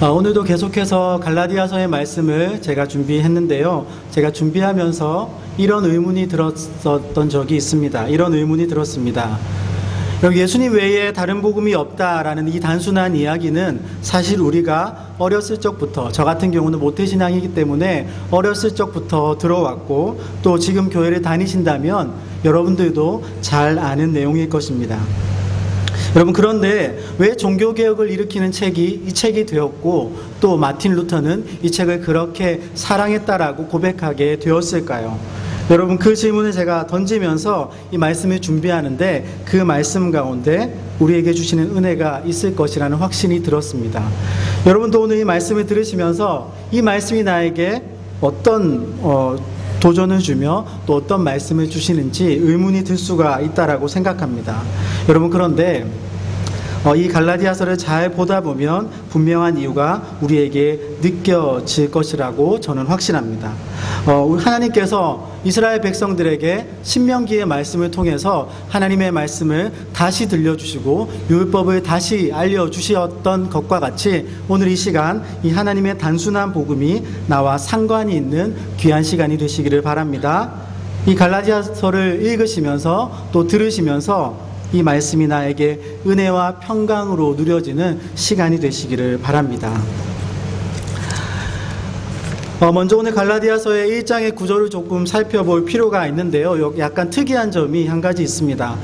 아, 오늘도 계속해서 갈라디아서의 말씀을 제가 준비했는데요. 제가 준비하면서 이런 의문이 들었었던 적이 있습니다. 이런 의문이 들었습니다. 여기 예수님 외에 다른 복음이 없다라는 이 단순한 이야기는 사실 우리가 어렸을 적부터 저 같은 경우는 모태신앙이기 때문에 어렸을 적부터 들어왔고 또 지금 교회를 다니신다면 여러분들도 잘 아는 내용일 것입니다. 여러분 그런데 왜 종교 개혁을 일으키는 책이 이 책이 되었고 또 마틴 루터는 이 책을 그렇게 사랑했다라고 고백하게 되었을까요? 여러분 그 질문을 제가 던지면서 이 말씀을 준비하는데 그 말씀 가운데 우리에게 주시는 은혜가 있을 것이라는 확신이 들었습니다. 여러분도 오늘 이 말씀을 들으시면서 이 말씀이 나에게 어떤 어, 도전을 주며 또 어떤 말씀을 주시는지 의문이 들 수가 있다라고 생각합니다. 여러분 그런데 어, 이 갈라디아서를 잘 보다 보면 분명한 이유가 우리에게 느껴질 것이라고 저는 확신합니다. 어, 하나님께서 이스라엘 백성들에게 신명기의 말씀을 통해서 하나님의 말씀을 다시 들려주시고 율법을 다시 알려주셨던 것과 같이 오늘 이 시간 이 하나님의 단순한 복음이 나와 상관이 있는 귀한 시간이 되시기를 바랍니다. 이 갈라디아서를 읽으시면서 또 들으시면서 이 말씀이 나에게 은혜와 평강으로 누려지는 시간이 되시기를 바랍니다. 어, 먼저 오늘 갈라디아서의 1장의 구절을 조금 살펴볼 필요가 있는데요. 약간 특이한 점이 한 가지 있습니다.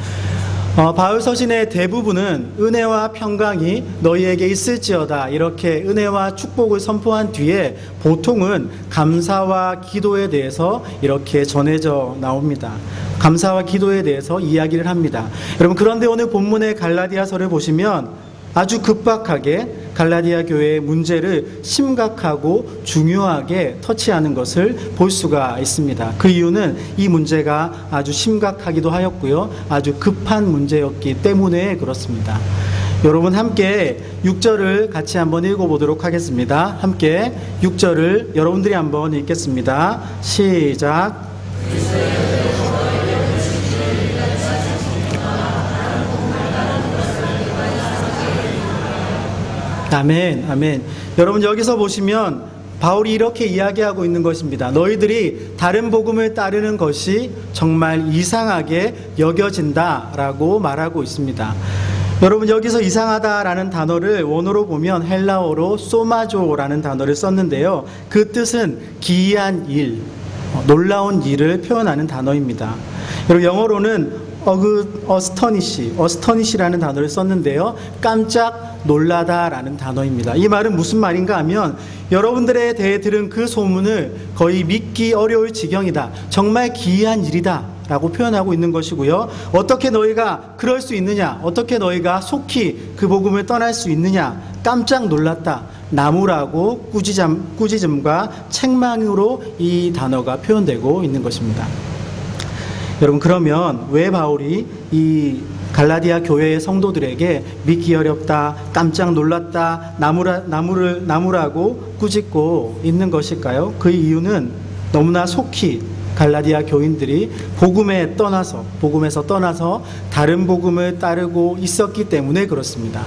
어, 바울 서신의 대부분은 은혜와 평강이 너희에게 있을지어다 이렇게 은혜와 축복을 선포한 뒤에 보통은 감사와 기도에 대해서 이렇게 전해져 나옵니다. 감사와 기도에 대해서 이야기를 합니다. 여러분 그런데 오늘 본문의 갈라디아서를 보시면 아주 급박하게 갈라디아 교회의 문제를 심각하고 중요하게 터치하는 것을 볼 수가 있습니다. 그 이유는 이 문제가 아주 심각하기도 하였고요. 아주 급한 문제였기 때문에 그렇습니다. 여러분 함께 6절을 같이 한번 읽어보도록 하겠습니다. 함께 6절을 여러분들이 한번 읽겠습니다. 시작. 아멘, 아멘. 여러분 여기서 보시면 바울이 이렇게 이야기하고 있는 것입니다. 너희들이 다른 복음을 따르는 것이 정말 이상하게 여겨진다라고 말하고 있습니다. 여러분 여기서 이상하다라는 단어를 원어로 보면 헬라어로 소마조라는 단어를 썼는데요. 그 뜻은 기이한 일, 놀라운 일을 표현하는 단어입니다. 여러분 영어로는 어그 어스터니시, 어스터니시라는 단어를 썼는데요. 깜짝 놀라다라는 단어입니다. 이 말은 무슨 말인가 하면 여러분들에 대해 들은 그 소문을 거의 믿기 어려울 지경이다. 정말 기이한 일이다. 라고 표현하고 있는 것이고요. 어떻게 너희가 그럴 수 있느냐? 어떻게 너희가 속히 그 복음을 떠날 수 있느냐? 깜짝 놀랐다. 나무라고 꾸짖음, 꾸짖음과 책망으로 이 단어가 표현되고 있는 것입니다. 여러분, 그러면 왜 바울이 이 갈라디아 교회의 성도들에게 믿기 어렵다, 깜짝 놀랐다, 나무라, 나무를, 나무라고 꾸짖고 있는 것일까요? 그 이유는 너무나 속히 갈라디아 교인들이 복음에 떠나서, 복음에서 떠나서 다른 복음을 따르고 있었기 때문에 그렇습니다.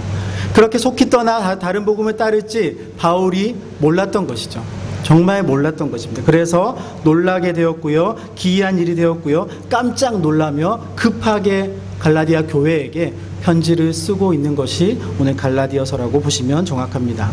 그렇게 속히 떠나 다른 복음을 따를지 바울이 몰랐던 것이죠. 정말 몰랐던 것입니다. 그래서 놀라게 되었고요. 기이한 일이 되었고요. 깜짝 놀라며 급하게 갈라디아 교회에게 편지를 쓰고 있는 것이 오늘 갈라디아서라고 보시면 정확합니다.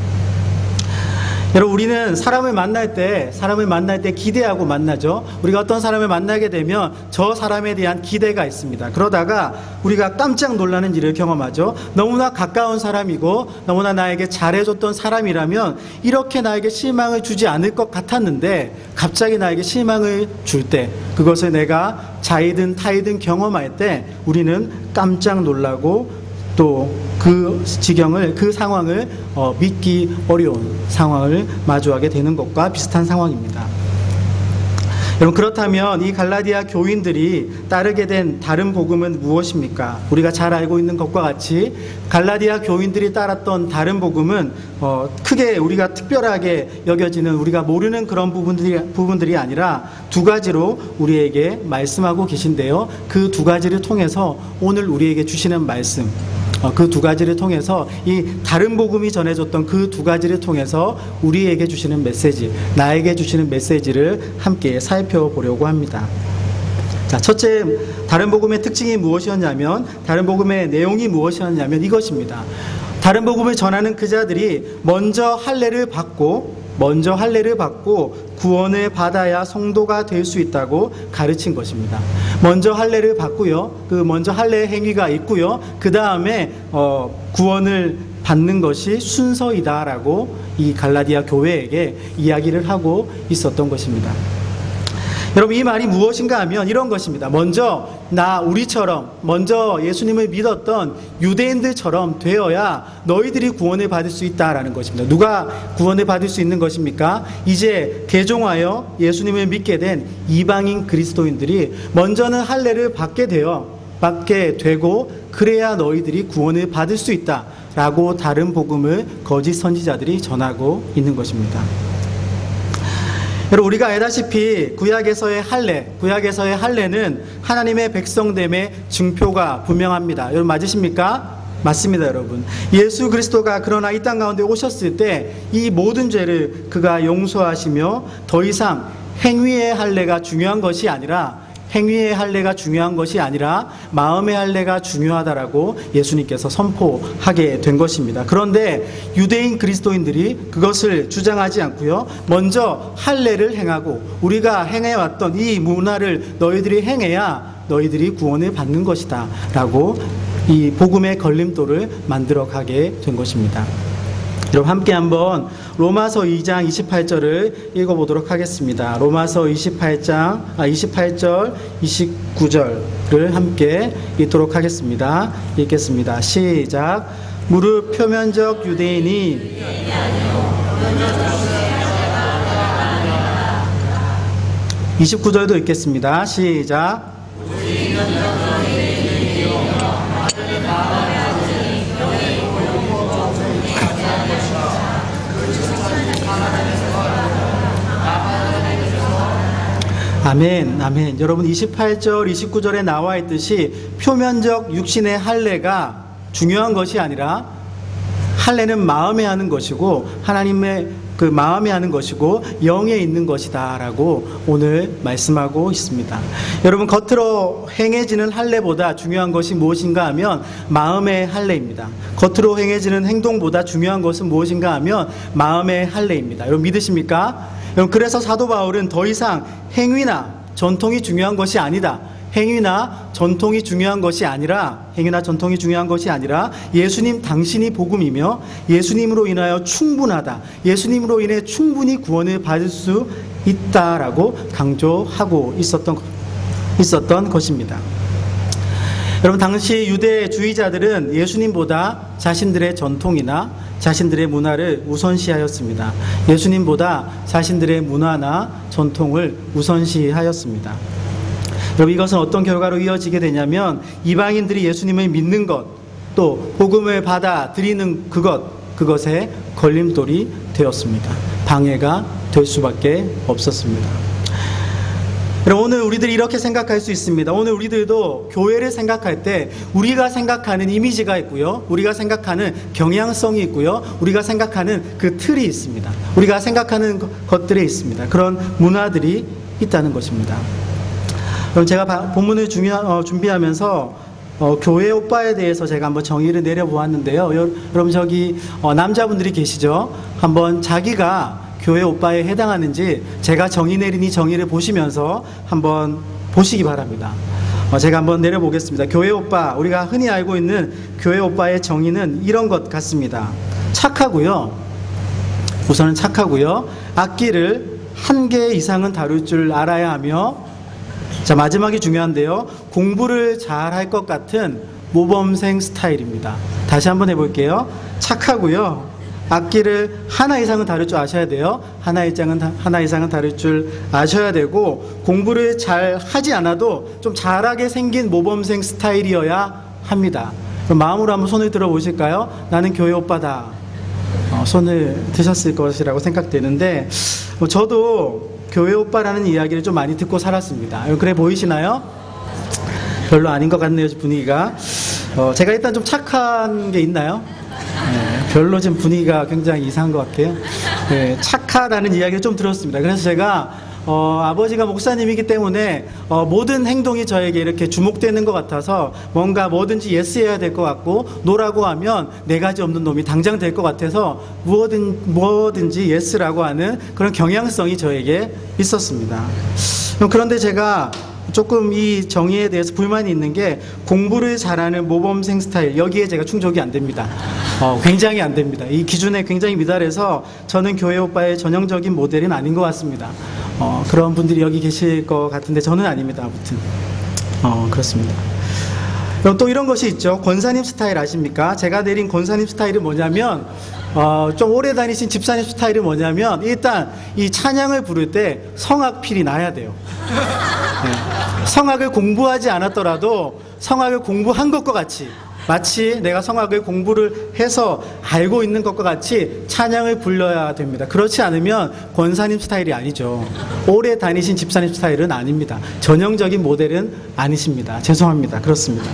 여러분 우리는 사람을 만날 때 사람을 만날 때 기대하고 만나죠. 우리가 어떤 사람을 만나게 되면 저 사람에 대한 기대가 있습니다. 그러다가 우리가 깜짝 놀라는 일을 경험하죠. 너무나 가까운 사람이고 너무나 나에게 잘해줬던 사람이라면 이렇게 나에게 실망을 주지 않을 것 같았는데 갑자기 나에게 실망을 줄 때 그것을 내가 자이든 타이든 경험할 때 우리는 깜짝 놀라고 또 그 지경을 그 상황을 어, 믿기 어려운 상황을 마주하게 되는 것과 비슷한 상황입니다. 여러분 그렇다면 이 갈라디아 교인들이 따르게 된 다른 복음은 무엇입니까? 우리가 잘 알고 있는 것과 같이 갈라디아 교인들이 따랐던 다른 복음은 어, 크게 우리가 특별하게 여겨지는 우리가 모르는 그런 부분들이 부분들이 아니라 두 가지로 우리에게 말씀하고 계신데요. 그 두 가지를 통해서 오늘 우리에게 주시는 말씀 그 두 가지를 통해서 이 다른 복음이 전해졌던 그 두 가지를 통해서 우리에게 주시는 메시지, 나에게 주시는 메시지를 함께 살펴보려고 합니다. 자, 첫째, 다른 복음의 특징이 무엇이었냐면, 다른 복음의 내용이 무엇이었냐면 이것입니다. 다른 복음을 전하는 그 자들이 먼저 할례를 받고 먼저 할례를 받고 구원을 받아야 성도가 될 수 있다고 가르친 것입니다. 먼저 할례를 받고요. 그 먼저 할례 행위가 있고요. 그 다음에 어, 구원을 받는 것이 순서이다라고 이 갈라디아 교회에게 이야기를 하고 있었던 것입니다. 여러분 이 말이 무엇인가 하면 이런 것입니다. 먼저 나 우리처럼 먼저 예수님을 믿었던 유대인들처럼 되어야 너희들이 구원을 받을 수 있다라는 것입니다. 누가 구원을 받을 수 있는 것입니까? 이제 개종하여 예수님을 믿게 된 이방인 그리스도인들이 먼저는 할례를 받게 되어 받게 되고 그래야 너희들이 구원을 받을 수 있다라고 다른 복음을 거짓 선지자들이 전하고 있는 것입니다. 여러분 우리가 알다시피 구약에서의 할례, 구약에서의 할례는 하나님의 백성됨의 증표가 분명합니다. 여러분 맞으십니까? 맞습니다, 여러분. 예수 그리스도가 그러나 이 땅 가운데 오셨을 때 이 모든 죄를 그가 용서하시며 더 이상 행위의 할례가 중요한 것이 아니라 행위의 할례가 중요한 것이 아니라 마음의 할례가 중요하다라고 예수님께서 선포하게 된 것입니다. 그런데 유대인 그리스도인들이 그것을 주장하지 않고요. 먼저 할례를 행하고 우리가 행해 왔던 이 문화를 너희들이 행해야 너희들이 구원을 받는 것이다라고 이 복음의 걸림돌을 만들어 가게 된 것입니다. 여러분 함께 한번 로마서 2장 28절을 읽어보도록 하겠습니다. 로마서 28장 아 28절 29절을 함께 읽도록 하겠습니다. 읽겠습니다. 시작. 무릇 표면적 유대인이 (29절도) 읽겠습니다. 시작. 아멘, 아멘. 여러분 28절, 29절에 나와 있듯이 표면적 육신의 할례가 중요한 것이 아니라 할례는 마음에 하는 것이고 하나님의 그 마음에 하는 것이고 영에 있는 것이다라고 오늘 말씀하고 있습니다. 여러분 겉으로 행해지는 할례보다 중요한 것이 무엇인가 하면 마음의 할례입니다. 겉으로 행해지는 행동보다 중요한 것은 무엇인가 하면 마음의 할례입니다. 여러분 믿으십니까? 그래서 사도 바울은 더 이상 행위나 전통이 중요한 것이 아니다. 행위나 전통이 중요한 것이 아니라 행위나 전통이 중요한 것이 아니라 예수님 당신이 복음이며 예수님으로 인하여 충분하다. 예수님으로 인해 충분히 구원을 받을 수 있다라고 강조하고 있었던 있었던 것입니다. 여러분 당시 유대 주의자들은 예수님보다 자신들의 전통이나 자신들의 문화를 우선시하였습니다. 예수님보다 자신들의 문화나 전통을 우선시하였습니다. 여러분 이것은 어떤 결과로 이어지게 되냐면 이방인들이 예수님을 믿는 것, 또 복음을 받아들이는 그것, 그것에 걸림돌이 되었습니다. 방해가 될 수밖에 없었습니다. 오늘 우리들이 이렇게 생각할 수 있습니다. 오늘 우리들도 교회를 생각할 때 우리가 생각하는 이미지가 있고요. 우리가 생각하는 경향성이 있고요. 우리가 생각하는 그 틀이 있습니다. 우리가 생각하는 것들이 있습니다. 그런 문화들이 있다는 것입니다. 그럼 제가 본문을 어, 준비하면서 어, 교회 오빠에 대해서 제가 한번 정의를 내려보았는데요. 여러분 저기 어, 남자분들이 계시죠? 한번 자기가 교회 오빠에 해당하는지 제가 정의 내리니 정의를 보시면서 한번 보시기 바랍니다. 어, 제가 한번 내려보겠습니다. 교회 오빠, 우리가 흔히 알고 있는 교회 오빠의 정의는 이런 것 같습니다. 착하고요. 우선은 착하고요. 악기를 한 개 이상은 다룰 줄 알아야 하며, 자, 마지막이 중요한데요. 공부를 잘 할 것 같은 모범생 스타일입니다. 다시 한번 해볼게요. 착하고요. 악기를 하나 이상은 다룰 줄 아셔야 돼요. 하나 이상은 다- 하나 이상은 다룰 줄 아셔야 되고 공부를 잘 하지 않아도 좀 잘하게 생긴 모범생 스타일이어야 합니다. 그럼 마음으로 한번 손을 들어 보실까요? 나는 교회 오빠다. 어, 손을 드셨을 것이라고 생각되는데 어, 저도 교회 오빠라는 이야기를 좀 많이 듣고 살았습니다. 어, 그래 보이시나요? 별로 아닌 것 같네요 분위기가. 어, 제가 일단 좀 착한 게 있나요? 네, 별로 지금 분위기가 굉장히 이상한 것 같아요. 네, 착하다는 이야기를 좀 들었습니다. 그래서 제가 어, 아버지가 목사님이기 때문에 어, 모든 행동이 저에게 이렇게 주목되는 것 같아서 뭔가 뭐든지 예스해야 될 것 같고 노라고 하면 네 가지 없는 놈이 당장 될 것 같아서 무엇든 뭐든지 예스라고 하는 그런 경향성이 저에게 있었습니다. 그런데 제가 조금 이 정의에 대해서 불만이 있는 게 공부를 잘하는 모범생 스타일 여기에 제가 충족이 안 됩니다. 어, 굉장히 안 됩니다. 이 기준에 굉장히 미달해서 저는 교회 오빠의 전형적인 모델은 아닌 것 같습니다. 어, 그런 분들이 여기 계실 것 같은데 저는 아닙니다. 아무튼 어, 그렇습니다. 그리고 또 이런 것이 있죠. 권사님 스타일 아십니까? 제가 내린 권사님 스타일은 뭐냐면 어, 좀 오래 다니신 집사님 스타일은 뭐냐면 일단 이 찬양을 부를 때 성악필이 나야 돼요. 네. 성악을 공부하지 않았더라도 성악을 공부한 것과 같이 마치 내가 성악을 공부를 해서 알고 있는 것과 같이 찬양을 불러야 됩니다. 그렇지 않으면 권사님 스타일이 아니죠. 오래 다니신 집사님 스타일은 아닙니다. 전형적인 모델은 아니십니다. 죄송합니다. 그렇습니다.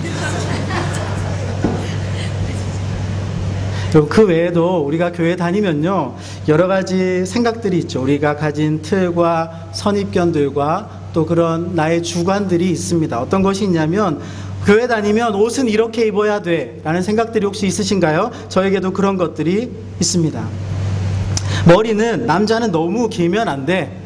그 외에도 우리가 교회 다니면요 여러 가지 생각들이 있죠. 우리가 가진 틀과 선입견들과 또 그런 나의 주관들이 있습니다. 어떤 것이 있냐면 교회 다니면 옷은 이렇게 입어야 돼 라는 생각들이 혹시 있으신가요? 저에게도 그런 것들이 있습니다. 머리는 남자는 너무 길면 안 돼.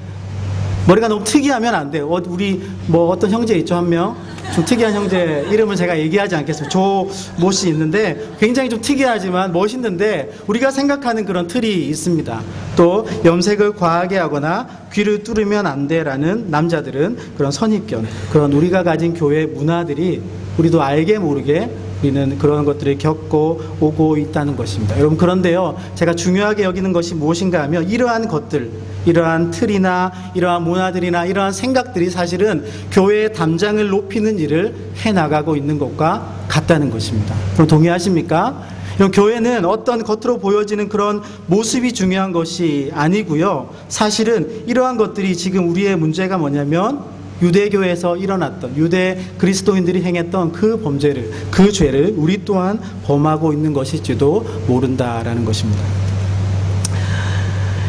머리가 너무 특이하면 안 돼. 어, 우리 뭐 어떤 형제 있죠 한 명. 좀 특이한 형제 이름은 제가 얘기하지 않겠습니다. 조모 씨 있는데 굉장히 좀 특이하지만 멋있는데 우리가 생각하는 그런 틀이 있습니다. 또 염색을 과하게 하거나 귀를 뚫으면 안 돼라는 남자들은 그런 선입견, 그런 우리가 가진 교회 문화들이 우리도 알게 모르게 우리는 그런 것들을 겪고 오고 있다는 것입니다. 여러분 그런데요, 제가 중요하게 여기는 것이 무엇인가 하면 이러한 것들, 이러한 틀이나 이러한 문화들이나 이러한 생각들이 사실은 교회의 담장을 높이는 일을 해 나가고 있는 것과 같다는 것입니다. 그럼 동의하십니까? 이런 교회는 어떤 겉으로 보여지는 그런 모습이 중요한 것이 아니고요. 사실은 이러한 것들이 지금 우리의 문제가 뭐냐면 유대교에서 일어났던 유대 그리스도인들이 행했던 그 범죄를 그 죄를 우리 또한 범하고 있는 것일지도 모른다라는 것입니다.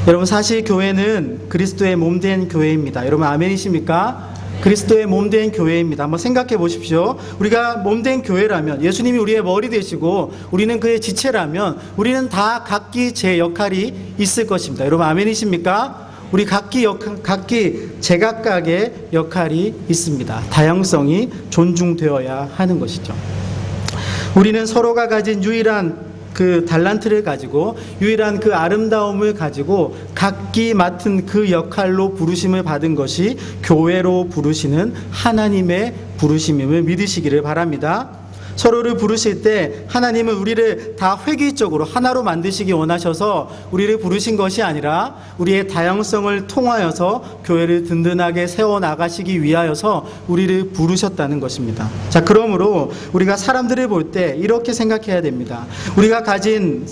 여러분 사실 교회는 그리스도의 몸 된 교회입니다. 여러분 아멘이십니까? 그리스도의 몸된 교회입니다. 한번 생각해 보십시오. 우리가 몸된 교회라면 예수님이 우리의 머리 되시고 우리는 그의 지체라면 우리는 다 각기 제 역할이 있을 것입니다. 여러분 아멘이십니까? 우리 각기 역, 각기 제각각의 역할이 있습니다. 다양성이 존중되어야 하는 것이죠. 우리는 서로가 가진 유일한 그 달란트를 가지고 유일한 그 아름다움을 가지고 각기 맡은 그 역할로 부르심을 받은 것이 교회로 부르시는 하나님의 부르심임을 믿으시기를 바랍니다. 서로를 부르실 때 하나님은 우리를 다 획일적으로 하나로 만드시기 원하셔서 우리를 부르신 것이 아니라 우리의 다양성을 통하여서 교회를 든든하게 세워 나가시기 위하여서 우리를 부르셨다는 것입니다. 자, 그러므로 우리가 사람들을 볼 때 이렇게 생각해야 됩니다. 우리가 가진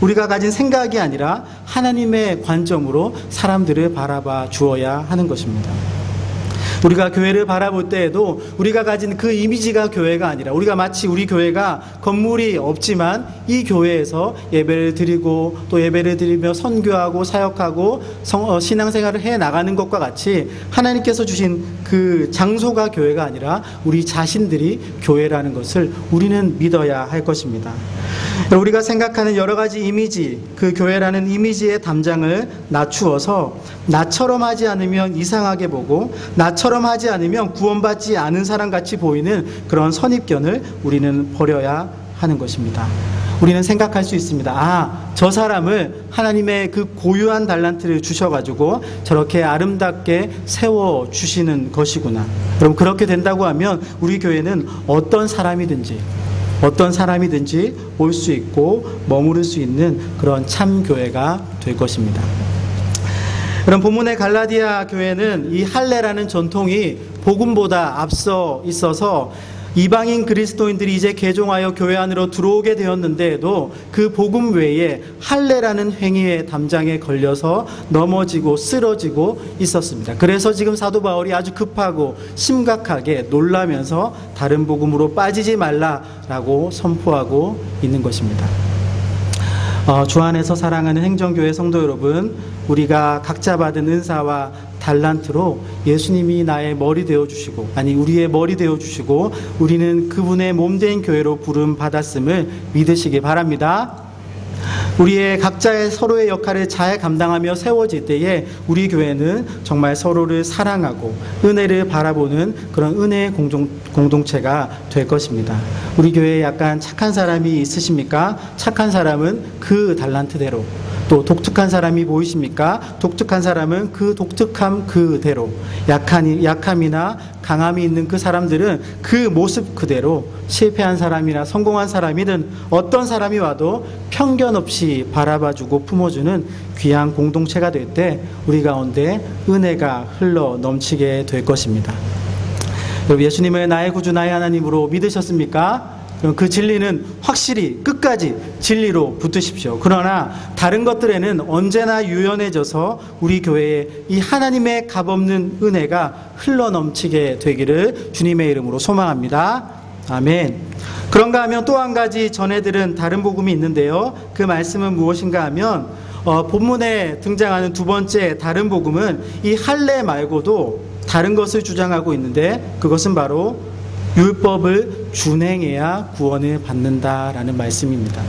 우리가 가진 생각이 아니라 하나님의 관점으로 사람들을 바라봐 주어야 하는 것입니다. 우리가 교회를 바라볼 때에도 우리가 가진 그 이미지가 교회가 아니라 우리가 마치 우리 교회가 건물이 없지만 이 교회에서 예배를 드리고 또 예배를 드리며 선교하고 사역하고 성, 어, 신앙생활을 해 나가는 것과 같이 하나님께서 주신 그 장소가 교회가 아니라 우리 자신들이 교회라는 것을 우리는 믿어야 할 것입니다. 우리가 생각하는 여러 가지 이미지, 그 교회라는 이미지의 담장을 낮추어서 나처럼 하지 않으면 이상하게 보고 나처럼 하지 않으면 구원받지 않은 사람 같이 보이는 그런 선입견을 우리는 버려야 하는 것입니다. 우리는 생각할 수 있습니다. 아, 저 사람을 하나님의 그 고유한 달란트를 주셔가지고 저렇게 아름답게 세워 주시는 것이구나. 여러분, 그렇게 된다고 하면 우리 교회는 어떤 사람이든지 어떤 사람이든지 올 수 있고 머무를 수 있는 그런 참 교회가 될 것입니다. 그럼 본문의 갈라디아 교회는 이 할례라는 전통이 복음보다 앞서 있어서 이방인 그리스도인들이 이제 개종하여 교회 안으로 들어오게 되었는데도 그 복음 외에 할례라는 행위의 담장에 걸려서 넘어지고 쓰러지고 있었습니다. 그래서 지금 사도 바울이 아주 급하고 심각하게 놀라면서 다른 복음으로 빠지지 말라라고 선포하고 있는 것입니다. 어, 주 안에서 사랑하는 행정교회 성도 여러분, 우리가 각자 받은 은사와 달란트로 예수님이 나의 머리 되어 주시고 아니 우리의 머리 되어 주시고 우리는 그분의 몸 된 교회로 부름 받았음을 믿으시기 바랍니다. 우리의 각자의 서로의 역할을 잘 감당하며 세워질 때에 우리 교회는 정말 서로를 사랑하고 은혜를 바라보는 그런 은혜의 공동, 공동체가 될 것입니다. 우리 교회에 약간 착한 사람이 있으십니까? 착한 사람은 그 달란트대로 또 독특한 사람이 보이십니까? 독특한 사람은 그 독특함 그대로 약한 약함이나 강함이 있는 그 사람들은 그 모습 그대로 실패한 사람이나 성공한 사람이든 어떤 사람이 와도 편견 없이 바라봐주고 품어주는 귀한 공동체가 될 때 우리 가운데 은혜가 흘러 넘치게 될 것입니다. 예수님을 나의 구주 나의 하나님으로 믿으셨습니까? 그 진리는 확실히 끝까지 진리로 붙으십시오. 그러나 다른 것들에는 언제나 유연해져서 우리 교회에 이 하나님의 값없는 은혜가 흘러 넘치게 되기를 주님의 이름으로 소망합니다. 아멘. 그런가 하면 또 한 가지 전해들은 다른 복음이 있는데요. 그 말씀은 무엇인가 하면 어, 본문에 등장하는 두 번째 다른 복음은 이 할례 말고도 다른 것을 주장하고 있는데 그것은 바로 율법을 준행해야 구원을 받는다라는 말씀입니다.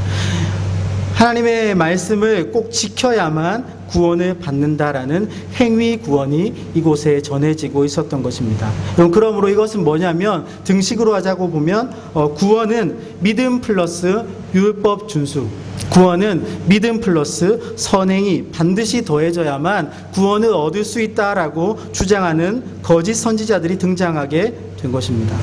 하나님의 말씀을 꼭 지켜야만 구원을 받는다라는 행위 구원이 이곳에 전해지고 있었던 것입니다. 그러므로 이것은 뭐냐면 등식으로 하자고 보면 어, 구원은 믿음 플러스 율법 준수. 구원은 믿음 플러스 선행이 반드시 더해져야만 구원을 얻을 수 있다라고 주장하는 거짓 선지자들이 등장하게 된 것입니다.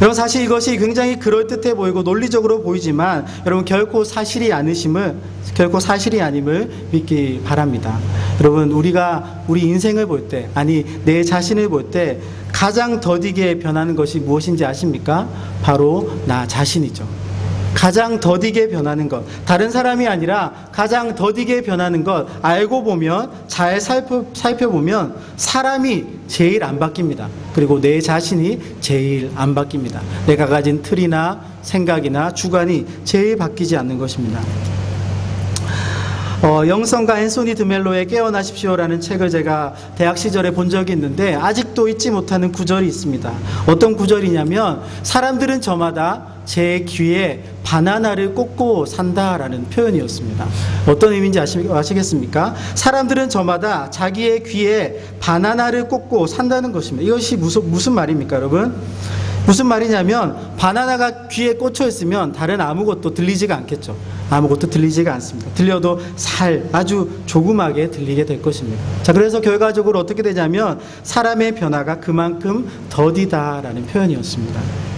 여러분 사실 이것이 굉장히 그럴듯해 보이고 논리적으로 보이지만 여러분 결코 사실이 아니심을 결코 사실이 아님을 믿기 바랍니다. 여러분 우리가 우리 인생을 볼 때 아니 내 자신을 볼 때 가장 더디게 변하는 것이 무엇인지 아십니까? 바로 나 자신이죠. 가장 더디게 변하는 것. 다른 사람이 아니라 가장 더디게 변하는 것. 알고 보면, 잘 살펴, 살펴보면 사람이 제일 안 바뀝니다. 그리고 내 자신이 제일 안 바뀝니다. 내가 가진 틀이나 생각이나 주관이 제일 바뀌지 않는 것입니다. 어, 영성가 앤소니 드멜로의 깨어나십시오라는 책을 제가 대학 시절에 본 적이 있는데 아직도 잊지 못하는 구절이 있습니다. 어떤 구절이냐면 사람들은 저마다 제 귀에 바나나를 꽂고 산다라는 표현이었습니다. 어떤 의미인지 아시, 겠습니까 사람들은 저마다 자기의 귀에 바나나를 꽂고 산다는 것입니다. 이것이 무슨, 무슨 말입니까, 여러분? 무슨 말이냐면 바나나가 귀에 꽂혀 있으면 다른 아무것도 들리지가 않겠죠. 아무것도 들리지가 않습니다. 들려도 살 아주 조그맣게 들리게 될 것입니다. 자, 그래서 결과적으로 어떻게 되냐면 사람의 변화가 그만큼 더디다라는 표현이었습니다.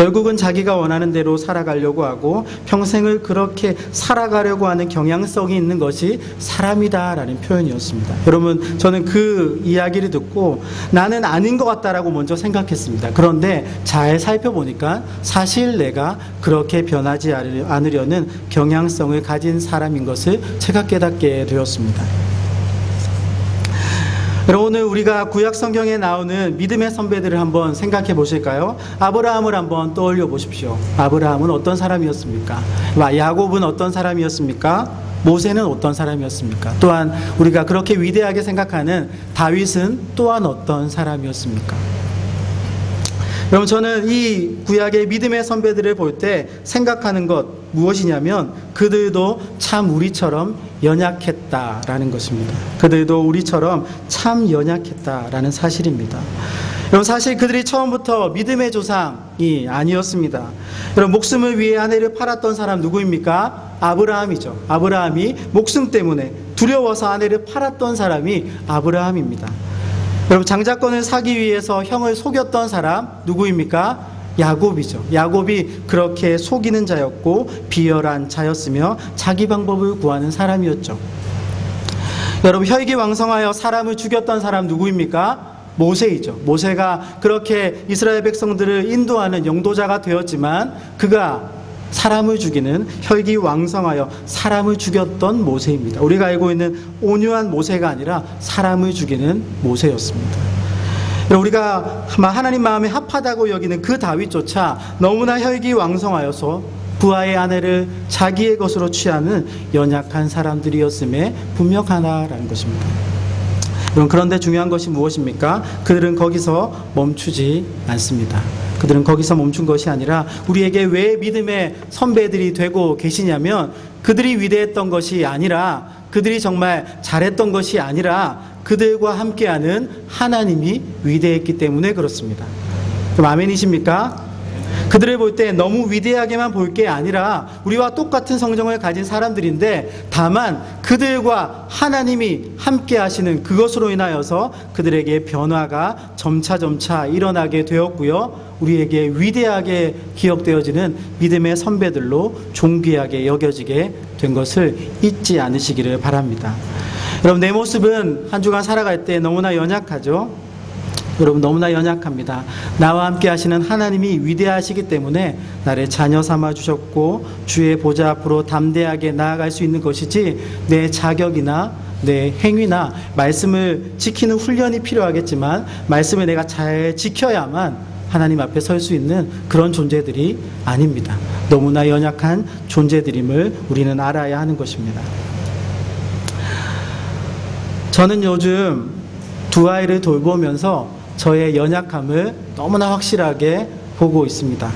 결국은 자기가 원하는 대로 살아가려고 하고 평생을 그렇게 살아가려고 하는 경향성이 있는 것이 사람이다라는 표현이었습니다. 여러분, 저는 그 이야기를 듣고 나는 아닌 것 같다라고 먼저 생각했습니다. 그런데 잘 살펴보니까 사실 내가 그렇게 변하지 않으려는 경향성을 가진 사람인 것을 제가 깨닫게 되었습니다. 여러분 오늘 우리가 구약 성경에 나오는 믿음의 선배들을 한번 생각해 보실까요? 아브라함을 한번 떠올려 보십시오. 아브라함은 어떤 사람이었습니까? 야곱은 어떤 사람이었습니까? 모세는 어떤 사람이었습니까? 또한 우리가 그렇게 위대하게 생각하는 다윗은 또한 어떤 사람이었습니까? 여러분 저는 이 구약의 믿음의 선배들을 볼 때 생각하는 것 무엇이냐면 그들도 참 우리처럼 연약했다라는 것입니다. 그들도 우리처럼 참 연약했다라는 사실입니다. 여러분 사실 그들이 처음부터 믿음의 조상이 아니었습니다. 여러분 목숨을 위해 아내를 팔았던 사람 누구입니까? 아브라함이죠. 아브라함이 목숨 때문에 두려워서 아내를 팔았던 사람이 아브라함입니다. 여러분 장자권을 사기 위해서 형을 속였던 사람 누구입니까? 야곱이죠. 야곱이 그렇게 속이는 자였고 비열한 자였으며 자기 방법을 구하는 사람이었죠. 여러분 혈기 왕성하여 사람을 죽였던 사람 누구입니까? 모세이죠. 모세가 그렇게 이스라엘 백성들을 인도하는 영도자가 되었지만 그가 사람을 죽이는 혈기 왕성하여 사람을 죽였던 모세입니다. 우리가 알고 있는 온유한 모세가 아니라 사람을 죽이는 모세였습니다. 우리가 하나님 마음에 합하다고 여기는 그 다윗조차 너무나 혈기 왕성하여서 부하의 아내를 자기의 것으로 취하는 연약한 사람들이었음에 분명하다라는 것입니다. 그런데 중요한 것이 무엇입니까? 그들은 거기서 멈추지 않습니다. 그들은 거기서 멈춘 것이 아니라 우리에게 왜 믿음의 선배들이 되고 계시냐면 그들이 위대했던 것이 아니라 그들이 정말 잘했던 것이 아니라 그들과 함께하는 하나님이 위대했기 때문에 그렇습니다. 그럼 아멘이십니까? 그들을 볼 때 너무 위대하게만 볼 게 아니라 우리와 똑같은 성정을 가진 사람들인데 다만 그들과 하나님이 함께 하시는 그것으로 인하여서 그들에게 변화가 점차점차 일어나게 되었고요. 우리에게 위대하게 기억되어지는 믿음의 선배들로 존귀하게 여겨지게 된 것을 잊지 않으시기를 바랍니다. 여러분, 내 모습은 한 주간 살아갈 때 너무나 연약하죠? 여러분 너무나 연약합니다. 나와 함께 하시는 하나님이 위대하시기 때문에 나를 자녀 삼아 주셨고 주의 보좌 앞으로 담대하게 나아갈 수 있는 것이지 내 자격이나 내 행위나 말씀을 지키는 훈련이 필요하겠지만 말씀을 내가 잘 지켜야만 하나님 앞에 설 수 있는 그런 존재들이 아닙니다. 너무나 연약한 존재들임을 우리는 알아야 하는 것입니다. 저는 요즘 두 아이를 돌보면서 저의 연약함을 너무나 확실하게 보고 있습니다.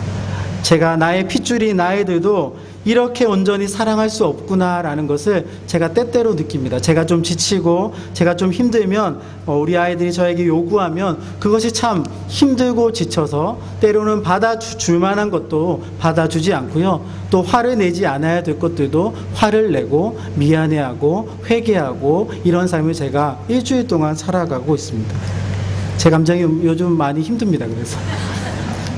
제가 나의 핏줄인 아이들도 이렇게 온전히 사랑할 수 없구나라는 것을 제가 때때로 느낍니다. 제가 좀 지치고 제가 좀 힘들면 어, 우리 아이들이 저에게 요구하면 그것이 참 힘들고 지쳐서 때로는 받아줄 만한 것도 받아주지 않고요. 또 화를 내지 않아야 될 것들도 화를 내고 미안해하고 회개하고 이런 삶을 제가 일주일 동안 살아가고 있습니다. 제 감정이 요즘 많이 힘듭니다. 그래서.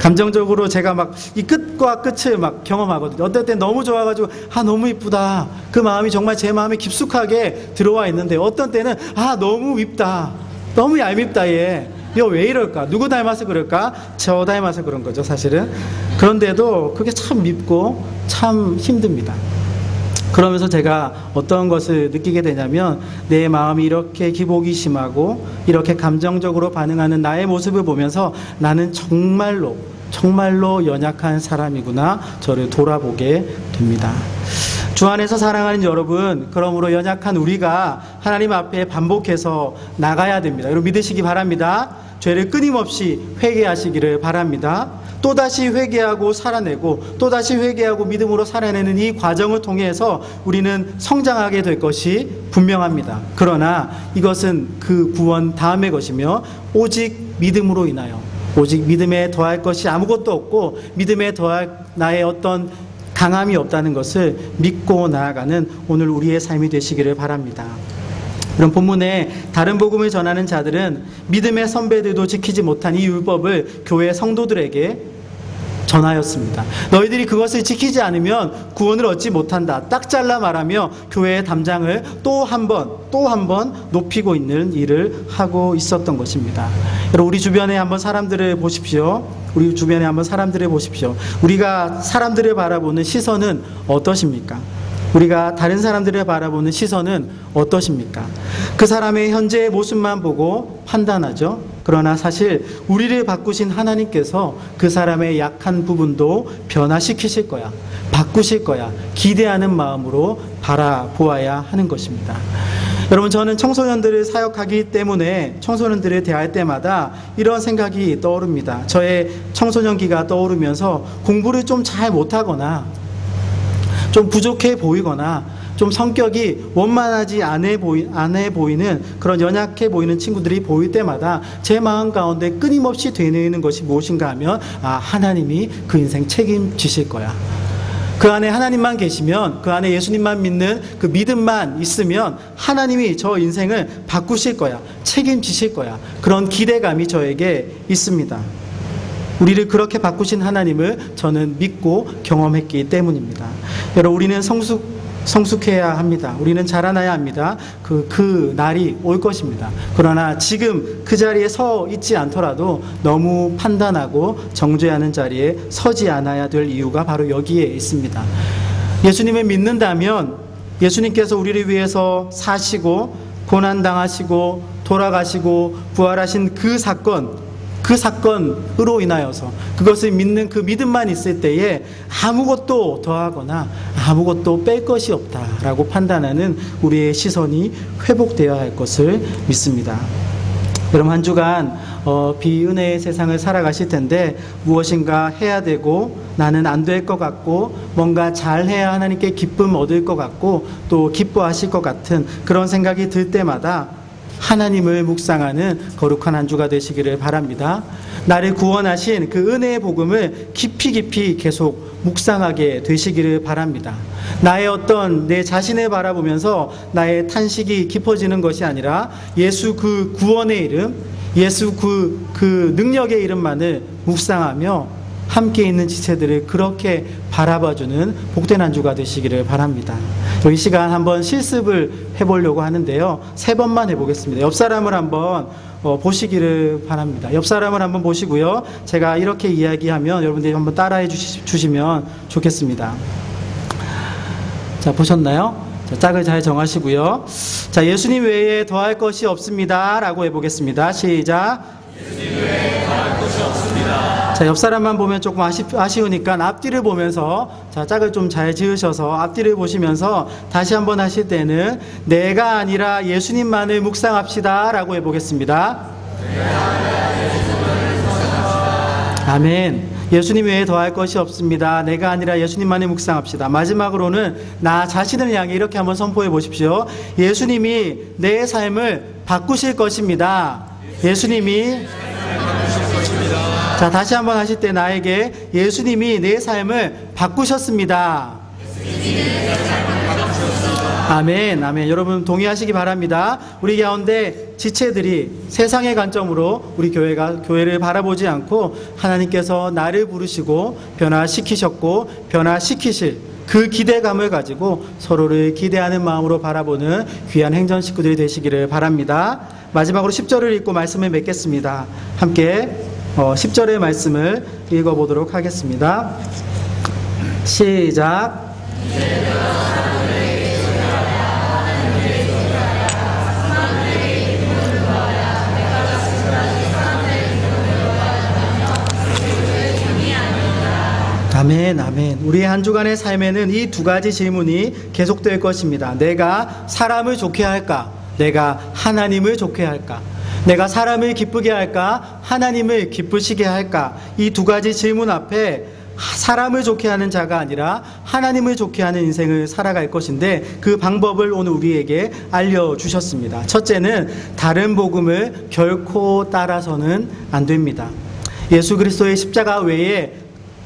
감정적으로 제가 막 이 끝과 끝을 막 경험하거든요. 어떨 때 너무 좋아가지고, 아, 너무 이쁘다. 그 마음이 정말 제 마음에 깊숙하게 들어와 있는데, 어떤 때는, 아, 너무 밉다. 너무 얄밉다, 얘. 이왜 이럴까? 누구 닮아서 그럴까? 저 닮아서 그런 거죠, 사실은. 그런데도 그게 참 밉고 참 힘듭니다. 그러면서 제가 어떤 것을 느끼게 되냐면 내 마음이 이렇게 기복이 심하고 이렇게 감정적으로 반응하는 나의 모습을 보면서 나는 정말로 정말로 연약한 사람이구나 저를 돌아보게 됩니다. 주 안에서 사랑하는 여러분, 그러므로 연약한 우리가 하나님 앞에 반복해서 나가야 됩니다. 여러분 믿으시기 바랍니다. 죄를 끊임없이 회개하시기를 바랍니다. 또다시 회개하고 살아내고 또다시 회개하고 믿음으로 살아내는 이 과정을 통해서 우리는 성장하게 될 것이 분명합니다. 그러나 이것은 그 구원 다음의 것이며 오직 믿음으로 인하여 오직 믿음에 더할 것이 아무것도 없고 믿음에 더할 나의 어떤 강함이 없다는 것을 믿고 나아가는 오늘 우리의 삶이 되시기를 바랍니다. 그럼 본문에 다른 복음을 전하는 자들은 믿음의 선배들도 지키지 못한 이 율법을 교회 성도들에게 전하였습니다. 너희들이 그것을 지키지 않으면 구원을 얻지 못한다. 딱 잘라 말하며 교회의 담장을 또 한 번, 또 한 번 높이고 있는 일을 하고 있었던 것입니다. 여러분, 우리 주변에 한번 사람들을 보십시오. 우리 주변에 한번 사람들을 보십시오. 우리가 사람들을 바라보는 시선은 어떠십니까? 우리가 다른 사람들을 바라보는 시선은 어떠십니까? 그 사람의 현재의 모습만 보고 판단하죠. 그러나 사실 우리를 바꾸신 하나님께서 그 사람의 약한 부분도 변화시키실 거야. 바꾸실 거야. 기대하는 마음으로 바라보아야 하는 것입니다. 여러분, 저는 청소년들을 사역하기 때문에 청소년들을 대할 때마다 이런 생각이 떠오릅니다. 저의 청소년기가 떠오르면서 공부를 좀 잘 못하거나 좀 부족해 보이거나 좀 성격이 원만하지 않아, 보이, 보이는 그런 연약해 보이는 친구들이 보일 때마다 제 마음 가운데 끊임없이 되뇌이는 것이 무엇인가 하면 아 하나님이 그 인생 책임지실 거야. 그 안에 하나님만 계시면 그 안에 예수님만 믿는 그 믿음만 있으면 하나님이 저 인생을 바꾸실 거야. 책임지실 거야. 그런 기대감이 저에게 있습니다. 우리를 그렇게 바꾸신 하나님을 저는 믿고 경험했기 때문입니다. 여러분, 우리는 성숙, 성숙해야 합니다. 우리는 자라나야 합니다. 그, 그 날이 올 것입니다. 그러나 지금 그 자리에 서 있지 않더라도 너무 판단하고 정죄하는 자리에 서지 않아야 될 이유가 바로 여기에 있습니다. 예수님을 믿는다면 예수님께서 우리를 위해서 사시고 고난당하시고 돌아가시고 부활하신 그 사건, 그 사건으로 인하여서 그것을 믿는 그 믿음만 있을 때에 아무것도 더하거나 아무것도 뺄 것이 없다라고 판단하는 우리의 시선이 회복되어야 할 것을 믿습니다. 여러분 한 주간 어, 비은혜의 세상을 살아가실 텐데 무엇인가 해야 되고 나는 안 될 것 같고 뭔가 잘해야 하나님께 기쁨 얻을 것 같고 또 기뻐하실 것 같은 그런 생각이 들 때마다 하나님을 묵상하는 거룩한 한 주가 되시기를 바랍니다. 나를 구원하신 그 은혜의 복음을 깊이 깊이 계속 묵상하게 되시기를 바랍니다. 나의 어떤 내 자신을 바라보면서 나의 탄식이 깊어지는 것이 아니라 예수 그 구원의 이름, 예수 그, 그 능력의 이름만을 묵상하며 함께 있는 지체들을 그렇게 바라봐주는 복된 한 주가 되시기를 바랍니다. 이 시간 한번 실습을 해보려고 하는데요. 세 번만 해보겠습니다. 옆 사람을 한번 어, 보시기를 바랍니다. 옆 사람을 한번 보시고요. 제가 이렇게 이야기하면 여러분들이 한번 따라해 주시, 주시면 좋겠습니다. 자, 보셨나요? 자, 짝을 잘 정하시고요. 자, 예수님 외에 더할 것이 없습니다. 라고 해보겠습니다. 시작. 자, 옆 사람만 보면 조금 아시, 아쉬우니까 앞뒤를 보면서 자, 짝을 좀 잘 지으셔서 앞뒤를 보시면서 다시 한번 하실 때는 내가 아니라 예수님만을 묵상합시다. 라고 해보겠습니다. 아멘. 예수님 외에 더할 것이 없습니다. 내가 아니라 예수님만을 묵상합시다. 마지막으로는 나 자신을 향해 이렇게 한번 선포해 보십시오. 예수님이 내 삶을 바꾸실 것입니다. 예수님이 자 다시 한번 하실 때 나에게 예수님이 내 삶을 바꾸셨습니다. 아멘, 아멘. 여러분 동의하시기 바랍니다. 우리 가운데 지체들이 세상의 관점으로 우리 교회가 교회를 바라보지 않고 하나님께서 나를 부르시고 변화시키셨고 변화시키실 그 기대감을 가지고 서로를 기대하는 마음으로 바라보는 귀한 행전 식구들이 되시기를 바랍니다. 마지막으로 10절을 읽고 말씀을 맺겠습니다. 함께 10절의 말씀을 읽어보도록 하겠습니다. 시작. 아멘, 아멘. 우리의 한 주간의 삶에는 이 두 가지 질문이 계속될 것입니다. 내가 사람을 좋게 할까? 내가 하나님을 좋게 할까? 내가 사람을 기쁘게 할까? 하나님을 기쁘시게 할까? 이 두 가지 질문 앞에 사람을 좋게 하는 자가 아니라 하나님을 좋게 하는 인생을 살아갈 것인데 그 방법을 오늘 우리에게 알려주셨습니다. 첫째는 다른 복음을 결코 따라서는 안 됩니다. 예수 그리스도의 십자가 외에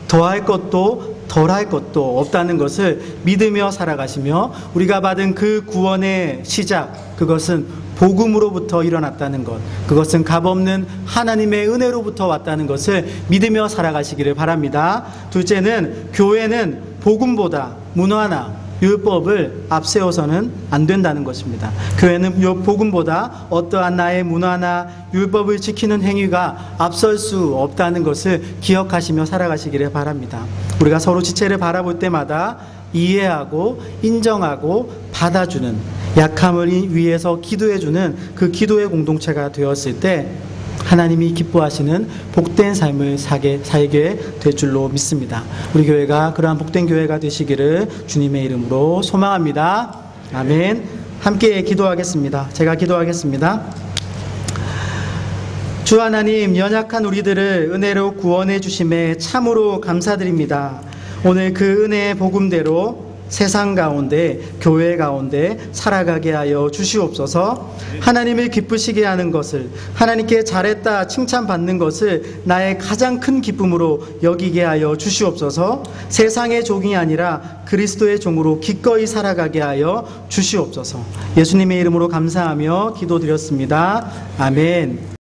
더할 것도 덜할 것도 없다는 것을 믿으며 살아가시며 우리가 받은 그 구원의 시작 그것은 복음으로부터 일어났다는 것 그것은 값없는 하나님의 은혜로부터 왔다는 것을 믿으며 살아가시기를 바랍니다. 둘째는 교회는 복음보다 문화나 율법을 앞세워서는 안 된다는 것입니다. 교회는 복음보다 어떠한 나의 문화나 율법을 지키는 행위가 앞설 수 없다는 것을 기억하시며 살아가시기를 바랍니다. 우리가 서로 지체를 바라볼 때마다 이해하고 인정하고 받아주는 약함을 위해서 기도해주는 그 기도의 공동체가 되었을 때 하나님이 기뻐하시는 복된 삶을 사게, 살게 될 줄로 믿습니다. 우리 교회가 그러한 복된 교회가 되시기를 주님의 이름으로 소망합니다. 아멘. 함께 기도하겠습니다. 제가 기도하겠습니다. 주 하나님, 연약한 우리들을 은혜로 구원해 주심에 참으로 감사드립니다. 오늘 그 은혜의 복음대로 세상 가운데 교회 가운데 살아가게 하여 주시옵소서. 하나님을 기쁘시게 하는 것을 하나님께 잘했다 칭찬받는 것을 나의 가장 큰 기쁨으로 여기게 하여 주시옵소서. 세상의 종이 아니라 그리스도의 종으로 기꺼이 살아가게 하여 주시옵소서. 예수님의 이름으로 감사하며 기도드렸습니다. 아멘.